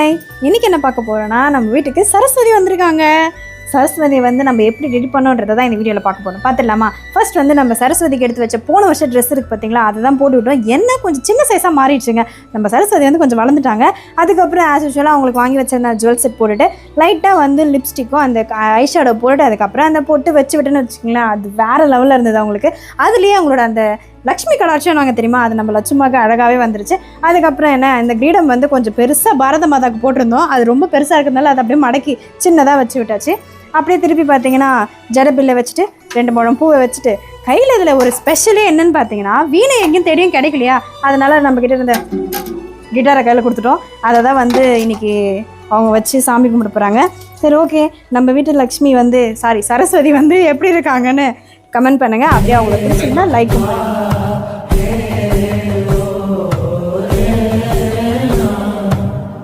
Hi இன்னைக்கு என்ன பார்க்க போகிறோன்னா நம்ம வீட்டுக்கு சரஸ்வதி வந்திருக்காங்க. சரஸ்வதி வந்து நம்ம எப்படி ரெடி பண்ணோன்றதை தான் இந்த வீடியோவில் பார்க்க போகிறோம் பார்த்துடலாமா? ஃபர்ஸ்ட் வந்து நம்ம சரஸ்வதிக்கு எடுத்து வச்ச போன வருஷம் ட்ரெஸ் இருக்குது பார்த்தீங்களா? அதை தான் போட்டு விட்டோம் என்ன கொஞ்சம் சின்ன சைஸாக மாறிடுச்சுங்க. நம்ம சரஸ்வதி வந்து கொஞ்சம் வளர்ந்துட்டாங்க. அதுக்கப்புறம் ஆஸ் யூஷுவலாக அவங்களுக்கு வாங்கி வச்சிருந்த ஜுவல் செட் போட்டுட்டு லைட்டாக வந்து லிப்ஸ்டிக்கும் அந்த ஐஷேடோ போட்டுட்டு அதுக்கப்புறம் அந்த போட்டு வச்சு விட்டுன்னு வச்சுக்கோங்களேன் அது வேறு லெவலில் இருந்தது அவங்களுக்கு. அதுலேயே அவங்களோட அந்த லக்ஷ்மி கடாட்சியம் நாங்கள் தெரியுமா? அது நம்ம லட்சுமாக்கு அழகாகவே வந்துருச்சு. அதுக்கப்புறம் என்ன? இந்த கிரீடம் வந்து கொஞ்சம் பெருசாக பாரத மாதாக்கு போட்டிருந்தோம். அது ரொம்ப பெருசாக இருக்கிறதுனால அதை அப்படியே மடக்கி சின்னதாக வச்சு விட்டாச்சு. அப்படியே திருப்பி பார்த்தீங்கன்னா ஜடபில்லை வச்சுட்டு ரெண்டு முழம் பூவை வச்சுட்டு கையில் இதில் ஒரு ஸ்பெஷலே என்னன்னு பார்த்தீங்கன்னா வீணை எங்கேயும் தேடியும் கிடைக்கலையா? அதனால் நம்மக்கிட்ட இருந்த கிட்டாரை கையில் கொடுத்துட்டோம். அதை தான் வந்து இன்னைக்கு அவங்க வச்சு சாமி கும்பிட போகிறாங்க சரி ஓகே நம்ம வீட்டு லக்ஷ்மி வந்து சாரி சரஸ்வதி வந்து எப்படி இருக்காங்கன்னு கமெண்ட் பண்ணுங்கள் அப்படியே அவங்களுக்கு பிடிச்சிருந்தா லைக் பண்ணுங்கள்